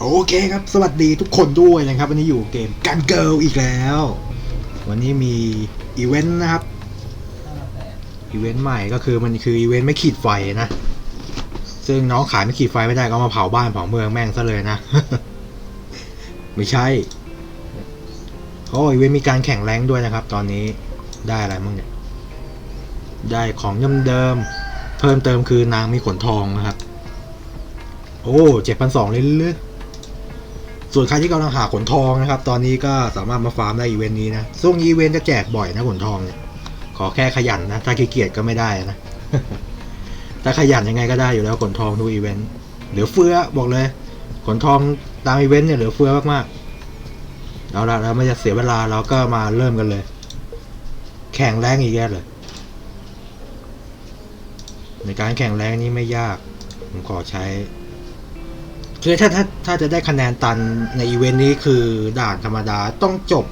โอเคครับ สวัสดีทุกคนด้วยนะครับ วันนี้อยู่เกมกันเกิลอีกแล้ว วันนี้มีอีเวนต์นะครับ อีเวนต์ใหม่ก็คือมันคืออีเวนต์ไม่ขีดไฟนะ ซึ่งน้องขายไม่ขีดไฟไม่ได้ก็มาเผาบ้านเผาเมืองแม่งซะเลยนะ ไม่ใช่โอ้อีเวนต์มีการแข่งแรงด้วยนะครับ ตอนนี้ได้อะไรมั่งเนี่ย ได้ของยำเดิม เพิ่มเติมคือนางมีขนทองนะครับ โอ้เจ็ดพันสองเลยเลย ส่วนใครที่กำลังหาขนทองนะครับ ตอนนี้ก็สามารถมาฟาร์มได้อีเวนต์นี้นะช่วงอีเวนต์จะแจกบ่อยนะขนทองเนี่ยขอแค่ขยันนะ ถ้าขี้เกียจก็ไม่ได้นะ ถ้าขยันยังไงก็ได้อยู่แล้วขนทองทุกอีเวนต์เหลือเฟือบอกเลย ขนทองตามอีเวนต์เนี่ยเหลือเฟือมากๆเอาละเราไม่จะเสียเวลาเราก็มาเริ่มกันเลย แข่งแรงอีกแล้วเลย ในการแข่งแรงนี้ไม่ยาก ผมขอใช้ คือถ้าถ้าถ้าจะได้คะแนนตันในอีเวนต์นี้คือด่านธรรมดาต้องจบ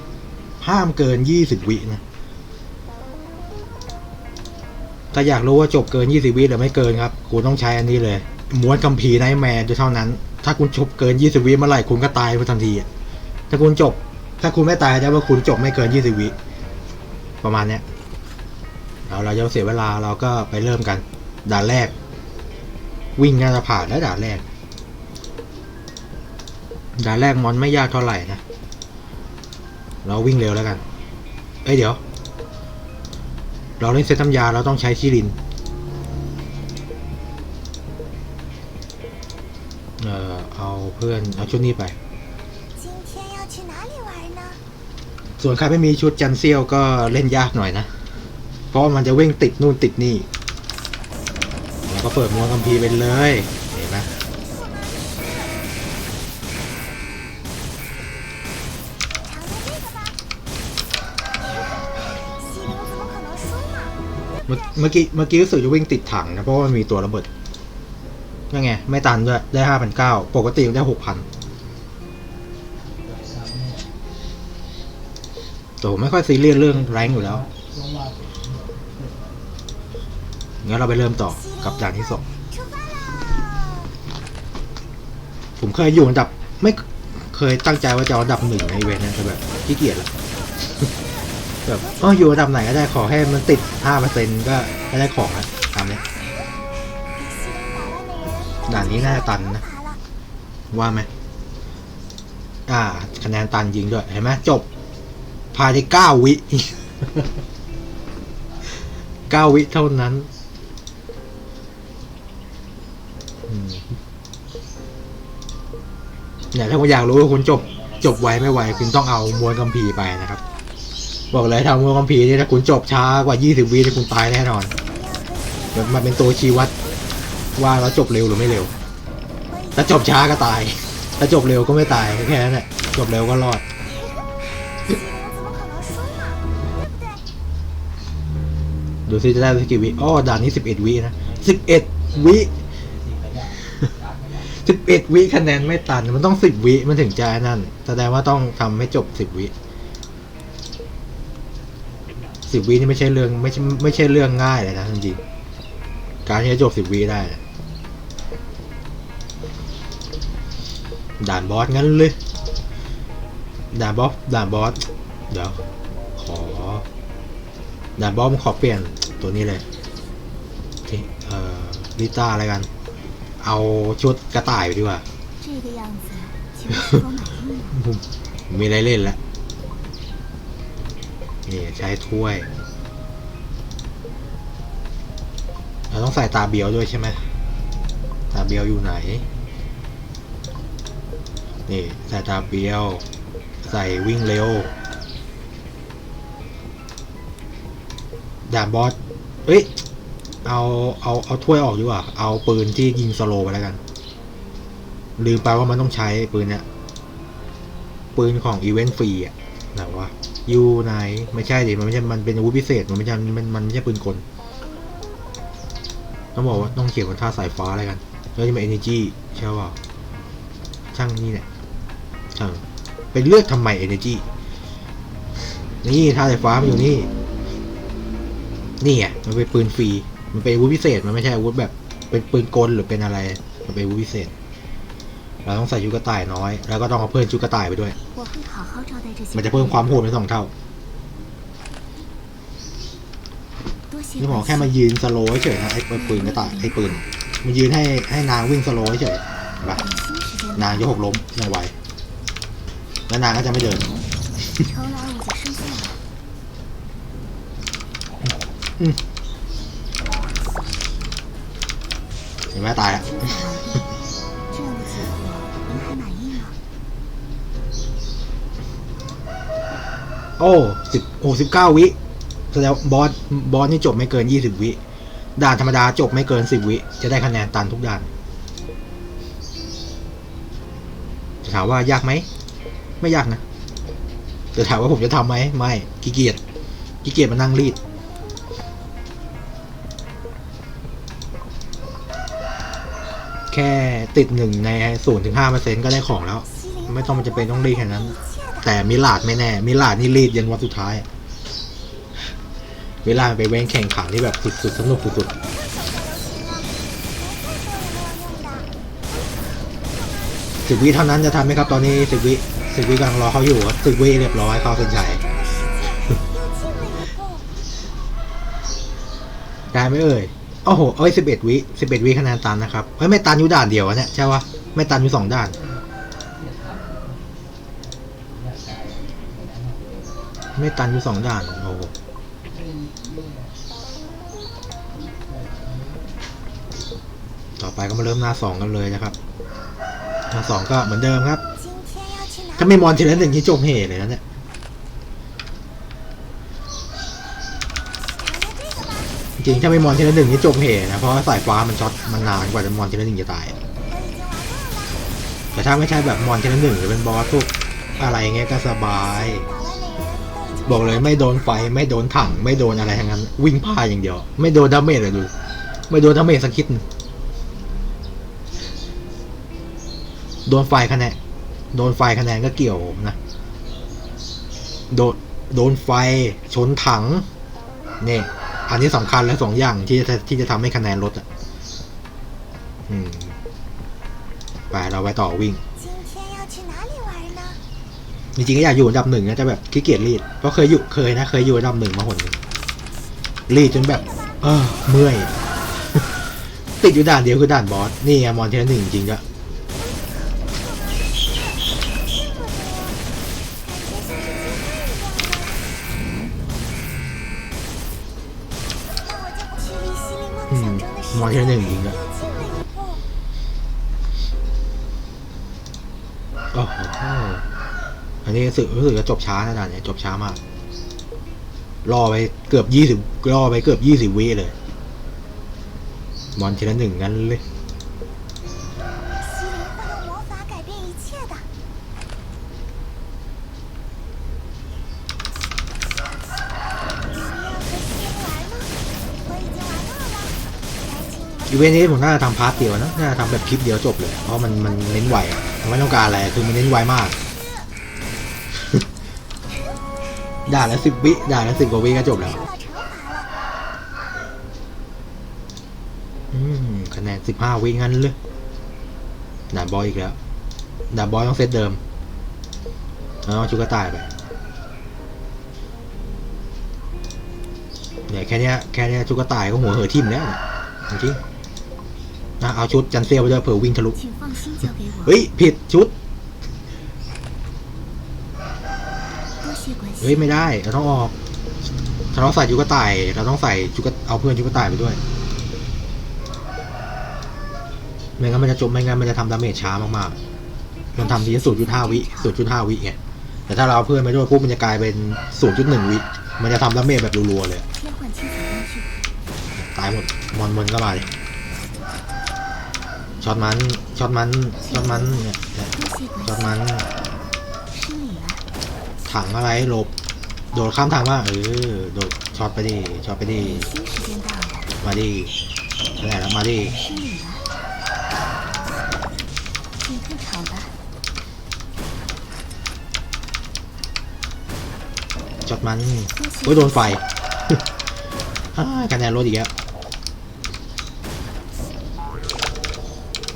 ห้ามเกิน20วินะ ถ้าอยากรู้ว่าจบเกิน20วิหรือไม่เกินครับ คุณต้องใช้อันนี้เลย ม้วนคัมภีร์ไนแมร์เท่านั้น ถ้าคุณจบเกิน20วิเมื่อไหร่คุณก็ตายไปทันทีถ้าคุณจบ ถ้าคุณไม่ตายจะว่าคุณจบไม่เกิน20วิประมาณเนี้ยเอาเราจะเสียเวลาเราก็ไปเริ่มกัน ด่านแรก วิ่งน่าจะผ่านแล้วด่านแรก ด่านแรกมอนไม่ยากเท่าไหร่นะ เราวิ่งเร็วแล้วกัน เอ้ยเดี๋ยว เราเล่นเซตน้ำยาเราต้องใช้ชิริน เอ่อเอาเพื่อนเอาชุดนี้ไป ส่วนใครไม่มีชุดจันเซียวก็เล่นยากหน่อยนะ เพราะมันจะวิ่งติดนู่นติดนี่ แล้วก็เปิดมวนกัมพีเป็นเลย เมื่อกี้เมื่อกี้รู้สึกจะวิ่งติดถังนะเพราะว่ามันมีตัวระเบิดยังไง ไม่ตันด้วย ได้ห้าพันเก้าปกติได้หกพันแต่ผไม่ค่อยซีเรียสเรื่องแรงอยู่แล้วงั้นเราไปเริ่มต่อกับด่านที่สองผมเคยอยู่อันดับไม่เคยตั้งใจว่าจะอันดับหนึ่งในเวนนะแต่แบบขี้เกียจแล้ว แบบอ๋อยู่ระดับไหนก็ได้ขอให้มันติด5%ซ็นก็ได้ของอะตามเนี้ยด่านนี้น่าจะตันนะ ว่าไหมอ่า คะแนนตันยิงด้วย เห็นไหมจบ ภายในเก้าวิเก้าวิเท่านั้นเนี่ยถ้าคุณอยากรู้ว่าคุณจบจบไวไม่ไวคุณต้องเอามวลกัมพีไปนะครับ บอกเลยทำเมื่อคัมภีนี่ถ้าคุณจบช้ากว่า 20วิคุณตายแน่นอน มันเป็นตัวชี้วัดว่าเราจบเร็วหรือไม่เร็ว ถ้าจบช้าก็ตาย ถ้าจบเร็วก็ไม่ตายแค่นั้นแหละจบเร็วก็รอดดูซิจะได้สกี่วิอ๋อด่านนี้สิบเอ็ดวินะสิบเอ็ดวิสิบเอ็ดวิคะแนนไม่ตัน มันต้องสิบวิมันถึงจะนั่น แสดงว่าต้องทำให้จบสิบวิ สิบวินี่ไม่ใช่เรื่องไม่ใช่ไม่ใช่เรื่องง่ายเลยนะจริงๆการที่จะจบสิบวีได้ ด่านบอสงั้นเลย ด่านบอสด่านบอสเดี๋ยวขอ ด่านบอสมขอเปลี่ยนตัวนี้เลยเอ่อลิต้าอะไรกัน เอาชุดกระต่ายไปดีกว่า มีอะไรเล่นแล้ว นี่ใช้ถ้วย เราต้องใส่ตาเบียวด้วยใช่ไหมตาเบียวอยู่ไหน นี่ใส่ตาเบียว ใส่วิ่งเร็วด่านบอสเอ้ย เอา เอา เอาถ้วยออกดีกว่า เอาปืนที่ยิงสโลไปแล้วกัน ลืมไปว่ามันต้องใช้ปืนเนี้ยปืนของอีเวนต์ฟรีอะ ไหนวะยูไหน ไม่ใช่ดิมันไม่ใช่มันเป็นอาวุธพิเศษมันไม่ใช่มันมันไม่ใช่ปืนกล ต้องบอกว่าต้องเขียนบนท่าสายฟ้าอะไรกัน แล้วจะเป็น energy ใช่ป่าช่างนี่เนี่ยช่างไปเลือกทำไม energy นี่ท่าสายฟ้ามันอยู่นี่นี่ไงมันเป็นปืนฟรี มันเป็นอาวุธพิเศษ มันไม่ใช่อาวุธแบบ เป็นปืนกลหรือเป็นอะไร มันเป็นอาวุธพิเศษ เราต้องใส่ชุดกระต่ายน้อย แล้วก็ต้องเอาเพื่อนชุดกระต่ายไปด้วย มันจะเพิ่มความโหดเป็นสองเท่านี่หมอแค่มายืนสโลว์เฉยนะไอ้ปืนกระต่ายไอ้ปืนมายืนให้ให้นางวิ่งสโลว์เฉยแบบนางยกหกล้มไม่ไหวแล้วนางก็จะไม่เดินเห็นไหมตายแล้ อ้สิบโอ้สิบเก้าวิแสดงบอสบอสนี่จบไม่เกินยี่สิบวิด่านธรรมดาจบไม่เกินสิบวิ จะได้คะแนนตันทุกด่านจะถามว่ายากไหม ไม่ยากนะจะถามว่าผมจะทำไหมไม่กีเกียจกีเกียจมานั่งรีดแค่ติดหนึ่งในศูนย์ถึงห้าเปอร์เซ็นต์ก็ได้ของแล้ว ไม่ต้องมันจะเป็นต้องรีดแค่นั้น แต่มิลาดไม่แน่ มิลาดนี่รีดเย็นวันสุดท้ายเวลาไปเว้นแข่งขันที่แบบสุดๆสนุกสุดๆสิบวิเท่านั้นจะทำไหมครับตอนนี้สิบวิสิบวิกำลังรอเขาอยู่สิบวิเรียบร้อยเข้าเส้นชัยได้ไหมเอ่ยโอ้โหเอ้ยสิบเอ็ดวิสิบเอ็ดวิคะแนนตันนะครับเฮ้ยไม่ตันอยู่ด่านเดียวเนี่ยใช่ปะไม่ตันอยู่สองด่าน ไม่ตันอยู่สองด่านโอ้โหต่อไปก็มาเริ่มหน้าสองกันเลยนะครับ หน้าสองก็เหมือนเดิมครับ ถ้าไม่มอนทีละหนึ่งนี่จบเหตุเลยนะเนี่ยจริงถ้าไม่มอนทีละหนึ่งนี่จบเหตุนะเพราะสายฟ้ามันช็อตมันนานกว่าจะมอนทีละหนึ่งจะตาย แต่ถ้าไม่ใช่แบบมอนทีละหนึ่งหรือเป็นบอสพวกอะไรเงี้ยก็สบาย บอกเลยไม่โดนไฟไม่โดนถัง ไม่โดนอะไรทั้งนั้น วิ่งผ่าอย่างเดียว ไม่โดนดาเมจเลยดู ไม่โดนดาเมจสักคิดโดนไฟคะแนนโดนไฟคะแนนก็เกี่ยวผมนะโดนโดนไฟชนถังเนี่ยอันนี้สำคัญและสองอย่างที่จะที่จะทำให้คะแนนลดอะไปเราไปต่อวิ่ง จริงๆก็อยากอยู่อันดับหนึ่งนะจะแบบขี้เกียจรีดเพราะเคยอยู่เคยนะเคยอยู่อันดับหนึ่งมาหนนึงรีดจนแบบ เออเมื่อย ติดอยู่ด่านเดียวคือด่านบอสนี่ไงมอนเทนหนึ่งจริงก็มอนเทนหนึ่งจริงก็โอ้โห อันนี้รู้สึกรู้สึกจะจบช้าขนาดนี้จบช้ามาก รอไปเกือบยี่สิบรอไปเกือบยี่สิบวิเลยมอนทีละหนึ่งงั้นเลยอีเวนต์นี้ผมน่าจะทำพาร์ทเดียวนะ น่าจะทำแบบคลิปเดียวจบเลย เพราะมันมันเน้นไว ไม่ต้องการอะไร คือมันเน้นไวมาก ด่าแล้วสิบวิด่าแล้วสิบกว่าวิก็จบแล้วคะแนนสิบห้าวิงั้นเลยด่าบอยอีกแล้วด่าบอยต้องเซตเดิมเอาชุกตายไปเนี่ยแค่นี้แค่นี้ชุกตายก็หัวเหอทิ่มแล้วจริงเอาชุดจันเซียวไปด้วยเผื่อวิ่งทะลุเฮ้ยผิดชุด เฮ้ยไม่ได้เราต้องออกเราต้องใส่ยุกตายเราต้องใส่จุกเอาเพื่อนจุกตายไปด้วยไม่งั้นมันจะจมไม่งั้นมันจะทำดาเมจช้ามากๆ มันทำทีสูตรจุดห้าวิสูตรจุดห้าวิไงแต่ถ้าเราเพื่อนไปด้วยปุ๊บมันจะกลายเป็นสูตรจุดหนึ่งวิ มันจะทำดาเมจแบบรัวๆเลย ตายหมดมอนมอนก็มาเลยช็อตมันช็อตมันช็อตมันเนี่ยช็อตมัน ถังอะไรหลบ โดดข้ามถังมาเออ โดดช็อตไปดิช็อตไปดิมาดิไหแล้วมาดิช็อตมันโฮ้ยโดนไฟคะแนนรถอีกแล้ว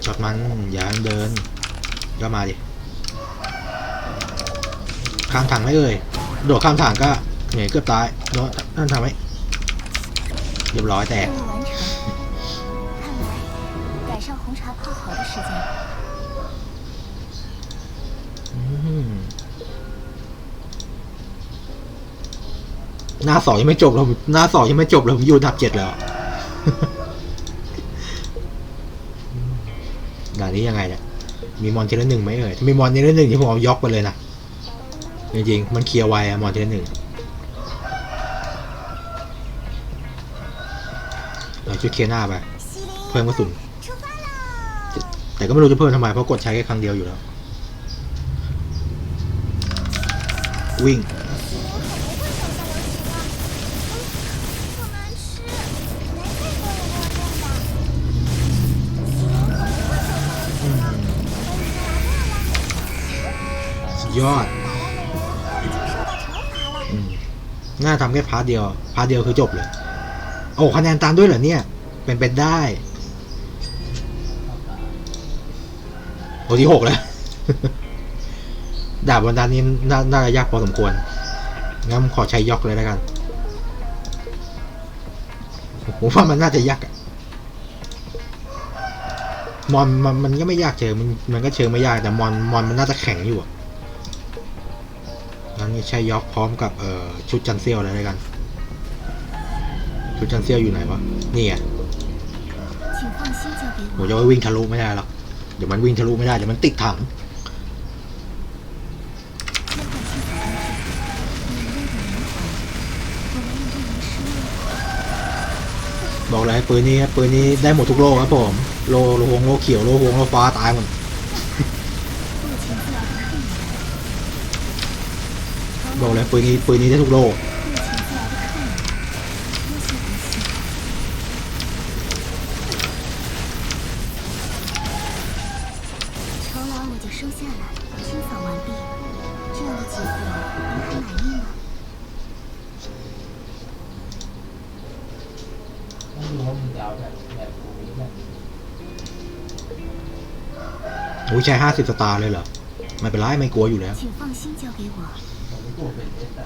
ช็อตมันอย่าเดินก็มาดิ ข้ามถังไม่เอ่ยโดดข้ามถังก็เหนื่อยเกือบตายโดนนั่นทำไหมเรียบร้อยแตกหน้าสองยังไม่จบเราหน้าสองยังไม่จบเราอยู่ดับเจ็ดแล้วด่านนี้ยังไงเนี่ยมีมอนเทเลหนึ่งไหมเอ่ยมีมอนเทเลหนึ่งที่ผมเอายกไปเลยนะ จริงๆ มันเคลียร์ไวอะมอเทียนหนึ่งเราช่วเคลียร์หน้าไป เพิ่มกระสุน แต่ก็ไม่รู้จะเพิ่มทำไม เพราะกดใช้แค่ครั้งเดียวอยู่แล้ว วิ่ง ยอด น่าทำแค่พาร์ทเดียว พาร์ทเดียวคือจบเลย โอ้คะแนนตามด้วยเหรอเนี่ย เป็นเป็นได้ โอ้ที่หกแล้วดาบวันดานี้น่าน่าจะยากพอสมควร งั้นขอใช้ยอกเลยแล้วกัน ผมว่ามันน่าจะยากอะมอนมันมันก็ไม่ยากเชิงมันมันก็เชิงไม่ยากแต่มอนมอนมันน่าจะแข็งอยู่อะ นนี้ใช้ยอกพร้อมกับเออชุดจันเซียวอะไรล้วกัน ชุดจันเซียวอยู่ไหนวะ นี่ไงผมจะไปวิ่งทะลุไม่ได้หรอก เดี๋ยวมันวิ่งทะลุไม่ได้ เดี๋ยวมันติดถังบอกเลยปืนนี้ปืนนี้ได้หมดทุกโลครับผม โลโลหงโลเขียวโลหงโลฟ้าตายหมด โดนเลยปืนนี้ปืนนี้ได้ทุกโลกโอ้ยใช้ห้าสิบสตาร์เลยเหรอ ไม่เป็นไร ไม่กลัวอยู่แล้ว ตัวเป็นเอสอ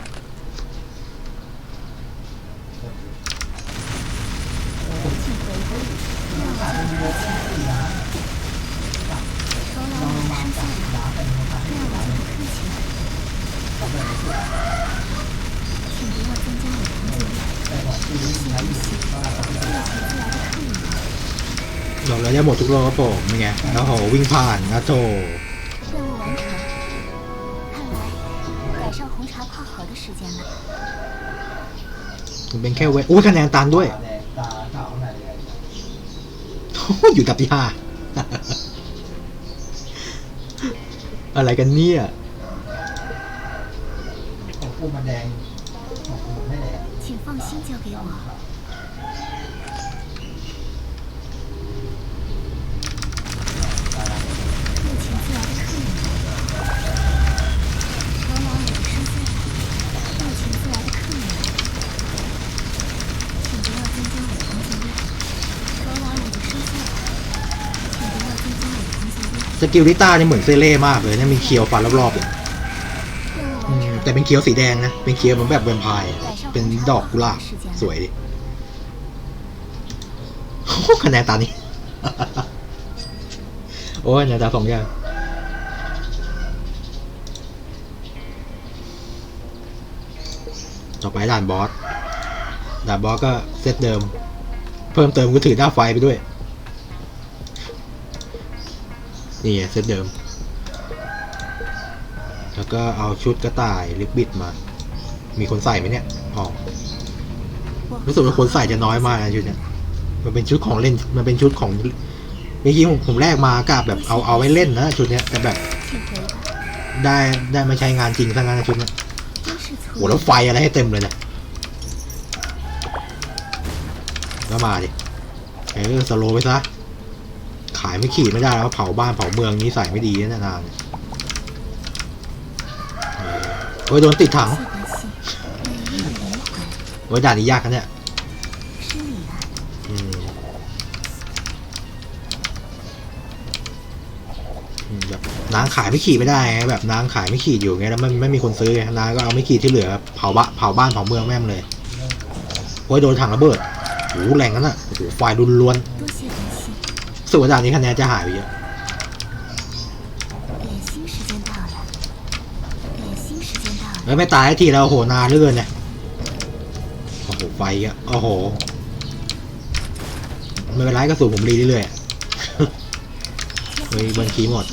หระยะหมดทุกรอบครับผมเป็นไงแล้วหอวิ่งผ่านนะโจ 时间了。 มันเป็นแค่เวอุ้ยคะแนนตันด้วย ตาแดงตาขาวไหนเลย โอ้ยอยู่ดับที่ห้า อะไรกันเนี่ย ของกูมันแดงของกูไม่แดง 请放心交给我。 กิลลิต้าเนี่ยเหมือนเซเล่มากเลยเนี่ยมีเคียวฟันรอบๆเลยแต่เป็นเคียวสีแดงนะ เป็นเคียวเหมือนแบบแวมไพร์เป็นดอกกุหลาบสวยดิโอ้คะแนนตานี้ โอ้ยนาตาสองอย่างต่อไปด่านบอส ด่านบอสก็เซตเดิม เพิ่มเติมก็ถือด้าไฟไปด้วย นี่เซตเดิม แล้วก็เอาชุดกระต่ายลิบบิดมา มีคนใส่ไหมเนี่ยอ๋อรู้สึกว่าคนใส่จะน้อยมากชุดเนี่ยมันเป็นชุดของเล่น มันเป็นชุดของเมื่อกี้ผมแรกมากาบแบบเอาเอาไว้เล่นนะชุดเนี้ยแต่แบบ ได้ได้มาใช้งานจริงซะงั้นชุดเนี้ยโหแล้วไฟอะไรให้เต็มเลยเนี่ยแล้วมาดิเออสโลไปซะ ขายไม่ขี่ไม่ได้แล้วเผาบ้านเผาเมืองนี้ใส่ไม่ดีนานๆเฮ้ยโดนติดถังเฮ้ยด่านนี้ยากกันเนี่ยนางขายไม่ขี่ไม่ได้แบบนางขายไม่ขี่อยู่ไงแล้วมันไม่มีคนซื้อไงนางก็เอาไม่ขี่ที่เหลือเผาบะเผาบ้านเผาเมืองแม่มเลยโอ้ยโดนถังระเบิดโอ้แรงนั้นอะโอ้ไฟดุนล้วน สู่ด่ากนี้คะแนนจะหายไปเยอะเฮ้ยไม่ตายทีแล้วโหนานเรื่อยเนี่ยโอ้โหไฟอะโอ้โหไม่เป็นไรก็สูบผมรีเรื่อยๆเฮ้ยบัญชีหมด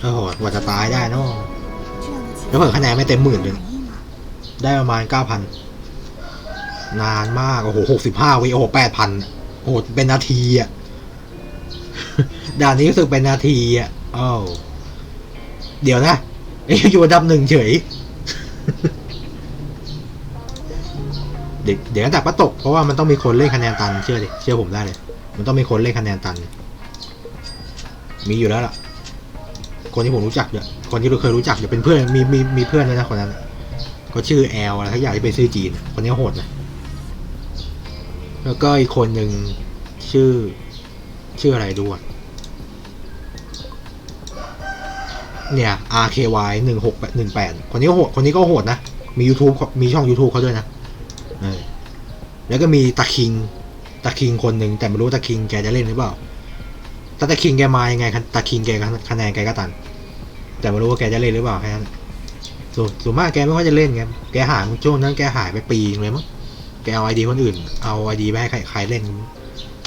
โอ้โหกว่าจะตายได้นาะแล้วเผื่อคะแนนไม่เต็มหมื่นเลยได้ประมาณเก้าพัน นานมาก โอ้โหหกสิบห้าวิโอแปดพันโอ้โหเป็นนาทีอะ ด่านนี้รู้สึกเป็นนาทีอะอ้าวเดี๋ยวนะเอ้ยอยู่อันดับหนึ่งเฉย เดี๋ยวเดี๋ยวอันดับก็ตก เพราะว่ามันต้องมีคนเล่นคะแนนตัน เชื่อดิเชื่อผมได้เลย มันต้องมีคนเล่นคะแนนตัน มีอยู่แล้วล่ะ คนที่ผมรู้จักเนี่ยคนที่เราเคยรู้จักเนี่ยเป็นเพื่อนมีมีมีเพื่อนด้วยนะคนนั้นก็ชื่อแอลอะไรถ้าอยากที่เป็นชื่อจีน คนนี้โหดนะ แล้วก็อีกคนหนึ่งชื่อ ชื่ออะไรดูอะเนี่ย RKY หนึ่งหกหนึ่งแปดคนนี้ก็โหด คนนี้ก็โหดนะ มี YouTube มีช่อง YouTube เขาด้วยนะแล้วก็มีตะคิง ตะคิงคนหนึ่งแต่ไม่รู้ตะคิงแกจะเล่นหรือเปล่าถ้าตะคิงแกมายังไงตะคิงแกคะแนนแกก็ตัน แต่ไม่รู้ว่าแกจะเล่นหรือเปล่าแค่นั้นส่วนส่วนมากแกไม่ค่อยจะเล่นไงแกหายช่วงนั้นแกหายไปปีเลยมั้ง แกเอาไอดีคนอื่น เอาไอดีไปให้ใครใครเล่น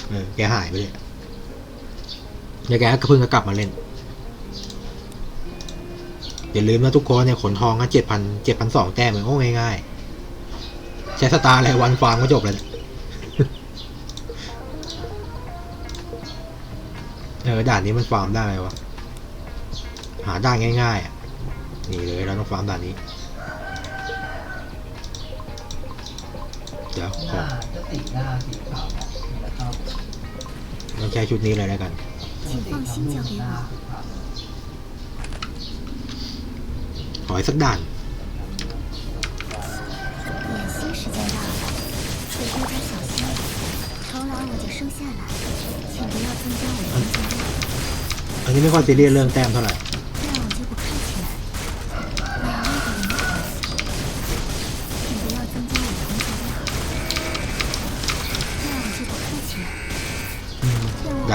เออแกหายไปเลยแล้วแกก็เพิ่งจะกลับมาเล่นอย่าลืมนะทุกคนเนี่ยขนทองก็เจ็ดพันเจ็ดพันสองแต้มเองโอ้ง่ายๆ ใช้สตาร์อะไรวันฟาร์มก็จบเลยเนี่ยเออด่านนี้มันฟาร์มได้ไหมวะ หาได้ง่ายๆอะนี่เลยเราต้องฟาร์มด่านนี้ เดี๋ยว ห ขอ น้าจะติดหน้าสีขาวนะมันจะเข้า ต้องใช้ชุดนี้เลยแล้วกัน มันติดทำนู่นหน้าสีขาว ขออีกสักด่าน 点心时间到了，得多点小心。酬劳我就收下来，请不要增加我的工作量， อันนี้ไม่ค่อยซีเรียสเรื่องแต้มเท่าไหร่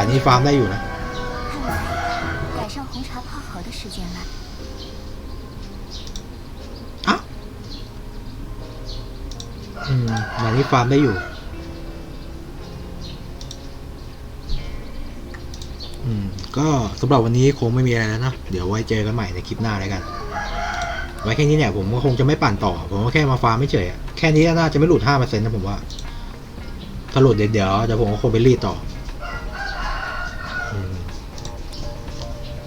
านี้ฟาร์มได้อยู่นะอะอืมหลานี้ฟาร์มได้อยู่ก็สำหรับวันนี้คงไม่มีอะไรแล้วนะ เดี๋ยวไว้เจอกันใหม่ในคลิปหน้าแล้วกัน ไว้แค่นี้เนี่ยผมก็คงจะไม่ปั่นต่อ ผมก็แค่มาฟาร์มไม่เฉยแค่นี้น่าจะไม่หลุด5%นะผมว่าถ้าหลุดเดี๋ยวเดี๋ยวผมก็คงไปรีดต่อ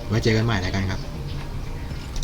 ไว้เจอกันใหม่แล้วกันครับ